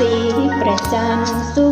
สีประจันสุ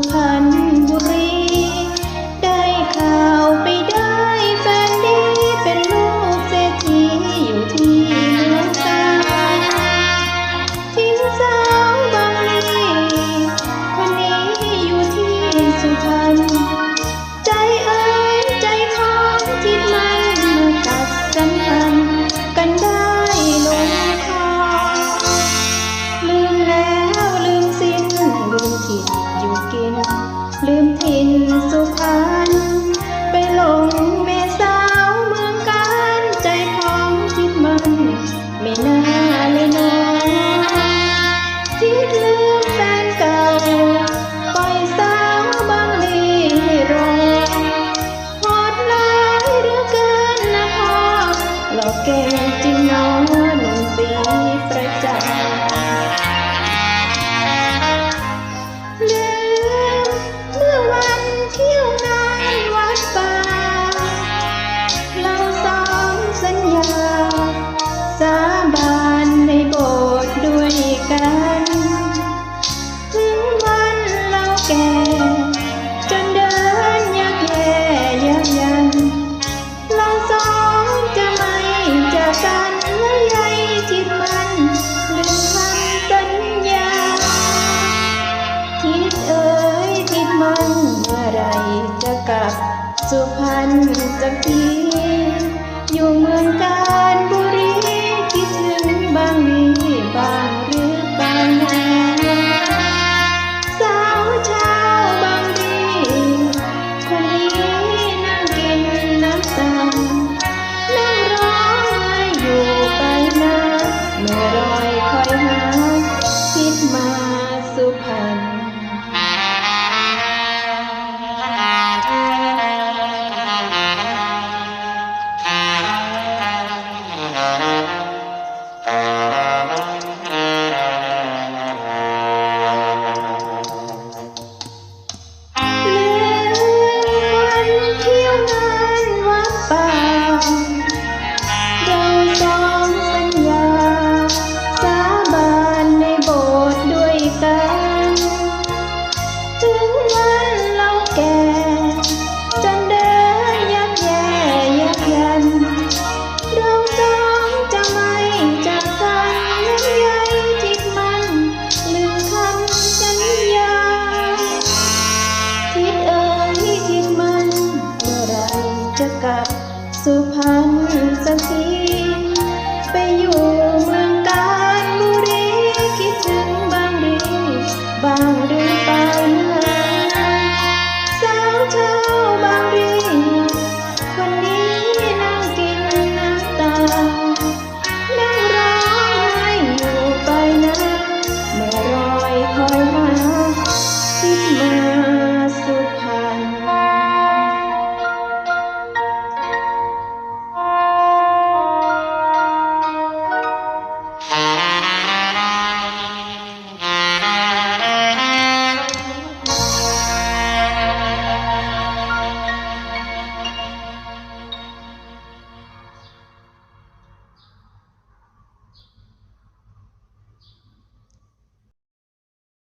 สุพรรณจะกรีอยู่เมืองกา สุพรรณสักทีไปอยู่